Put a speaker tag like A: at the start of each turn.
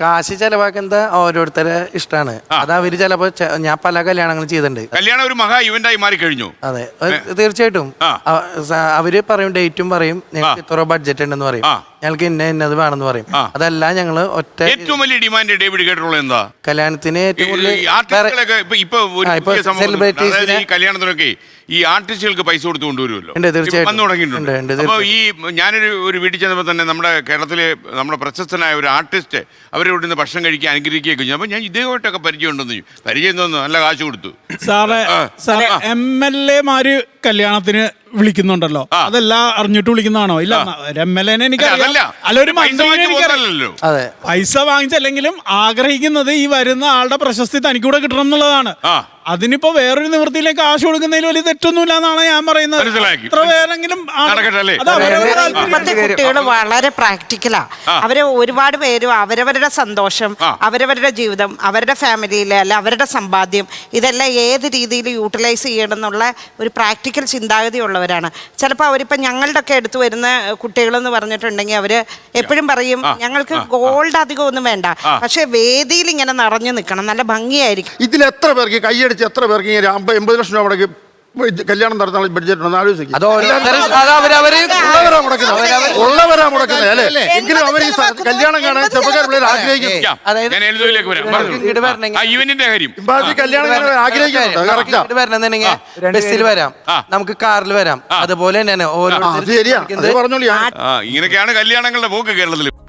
A: കാശ് ചെലവാക്കുന്നത് ഓരോരുത്തരെ ഇഷ്ടമാണ് അതാ അവർ ചിലപ്പോ ഞാൻ പല കല്യാണങ്ങളും ചെയ്തിട്ടുണ്ട്
B: കല്യാണം ഒരു മഹാ ഇവന്റായി മാറിക്കഴിഞ്ഞു
A: അതെ. തീർച്ചയായിട്ടും. അവർ പറയും ഡേറ്റും പറയും ഞങ്ങൾക്ക് ഇത്ര ബഡ്ജറ്റ് ഉണ്ടെന്ന് പറയും. ഞങ്ങൾക്ക് ഇന്ന ഇന്നത് വേണമെന്ന് പറയും. അതല്ല ഞങ്ങൾ ഒറ്റ
B: ഏറ്റവും വലിയ ഡിമാൻഡ് ഡേവിഡ് കേട്ടിട്ടുള്ള എന്താ?
A: കല്യാണത്തിന് ഏറ്റവും കൂടുതൽ
B: കല്യാണത്തിനൊക്കെ ഈ ആർട്ടിസ്റ്റുകൾക്ക് പൈസ കൊടുത്ത് കൊണ്ടുവരുമല്ലോ.
A: തീർച്ചയായിട്ടും.
B: ഈ ഞാനൊരു ഒരു വീട്ടിൽ ചെന്നപ്പോൾ തന്നെ നമ്മുടെ കേരളത്തിലെ നമ്മുടെ പ്രശസ്തനായ ഒരു ആർട്ടിസ്റ്റ് അവരെ നിന്ന് ഭക്ഷണം കഴിക്കാൻ അനുഗ്രഹിക്കുകയൊക്കെ ചെയ്യും അപ്പൊ ഞാൻ ഇദ്ദേഹമായിട്ടൊക്കെ പരിചയം ഉണ്ടെന്ന് ചോദിച്ചു. പരിചയം തോന്നുന്നു നല്ല കാശ് കൊടുത്തു
C: സാറേ. സാറേ എം എൽ എമാര് കല്യാണത്തിന് വിളിക്കുന്നുണ്ടല്ലോ. അതെല്ലാം അറിഞ്ഞിട്ട് വിളിക്കുന്നതാണോ? ഇല്ല എംഎൽഎനെ എനിക്ക് എൽ എനിക്കറിയാം.
B: അതല്ല.
C: അല്ല ഒരു
B: പൈസ
C: മന്ത്രിനെ എനിക്കറിയാം.
B: പോകുന്നതല്ലല്ലോ.
A: അതെ.
C: പൈസ വാങ്ങിച്ചല്ലെങ്കിലും ആഗ്രഹിക്കുന്നത് ഈ വരുന്ന ആളുടെ പ്രശസ്തി തനിക്കൂടെ കിട്ടണം എന്നുള്ളതാണ്.
B: ആ.
C: അതിനിപ്പോ വേറൊരു നിവൃത്തിയിലേക്ക് കാശ് കൊടുക്കുന്നതിൽ വലിയ തെറ്റൊന്നുമില്ല എന്നാണ് ഞാൻ പറയുന്നത്.
B: മനസ്സിലാക്കി.
C: എത്ര പേരെങ്കിലും ആ-
B: നടക്കട്ടെ അല്ലേ?
C: അത് അവരവരുടെ
A: അതെ,
C: താല്പര്യം.
D: ഇപ്പോഴത്തെ കുട്ടികൾ വളരെ പ്രാക്ടിക്കലാ. അവർ ഒരുപാട് പേരും അവരവരുടെ സന്തോഷം
B: ആ.
D: അവരവരുടെ ജീവിതം അവരുടെ ഫാമിലിയിലെ അല്ല അവരുടെ സമ്പാദ്യം ഇതെല്ലാം ഏത് രീതിയിൽ യൂട്ടിലൈസ് ചെയ്യണം എന്നുള്ള ഒരു പ്രാക്ടിക്കൽ ചിന്താഗതി ഉള്ളവരാണ്. ചിലപ്പോൾ അവരിപ്പോൾ ഞങ്ങളുടെ ഒക്കെ എടുത്തു വരുന്ന കുട്ടികളെന്ന് പറഞ്ഞിട്ടുണ്ടെങ്കിൽ അവർ എപ്പോഴും പറയും ഞങ്ങൾക്ക് ഗോൾഡ് അധികം ഒന്നും വേണ്ട. പക്ഷെ വേദിയിൽ ഇങ്ങനെ നിറഞ്ഞു നിൽക്കണം. നല്ല ഭംഗിയായിരിക്കും.
E: ഇതിൽ എത്ര പേർക്ക് കൈയടിച്ച് എത്ര പേർക്ക് ഇങ്ങനെ അമ്പത് എൺപത് ലക്ഷം രൂപ മുടക്കി കല്യാണം നടത്താൻ ബഡ്ജറ്റ് ഒന്ന് ആലോചിക്കും
A: അത്
E: ഉള്ളവരാ മുടക്കുന്നത് ഉള്ളവരാ മുടക്കുന്നത് അല്ലേ? എങ്കിലും അവർ ഈ സ- കല്യാണം കാണാൻ ചെറുപ്പക്കാർ പിള്ളേർ ആഗ്രഹിക്കും.
A: അതായത്
B: ഞാൻ എഴുതുവിലേക്ക് വരാം.
A: ഇങ്ങോട്ട് വരണമെങ്കിൽ-
B: ആ ഇവന്റിന്റെ കാര്യം.
E: ഇമ്പാതി കല്യാണം കാണാൻ ആഗ്രഹിക്കുന്നുണ്ട്? കറക്റ്റാ
A: ഇങ്ങോട്ട് വരണമെന്നുണ്ടെങ്കിൽ ബസ്സിൽ വരാം.
B: ആ.
A: നമുക്ക് കാറിൽ വരാം. അതുപോലെ തന്നെയാണ്
E: ആ, അത്
A: ഓരോരുത്തർ
E: ശരിയാ. അത് പറഞ്ഞോളൂ ഞാൻ.
B: ആ ഇങ്ങനെയൊക്കെയാണ് കല്യാണങ്ങളുടെ പോക്ക് കേരളത്തിൽ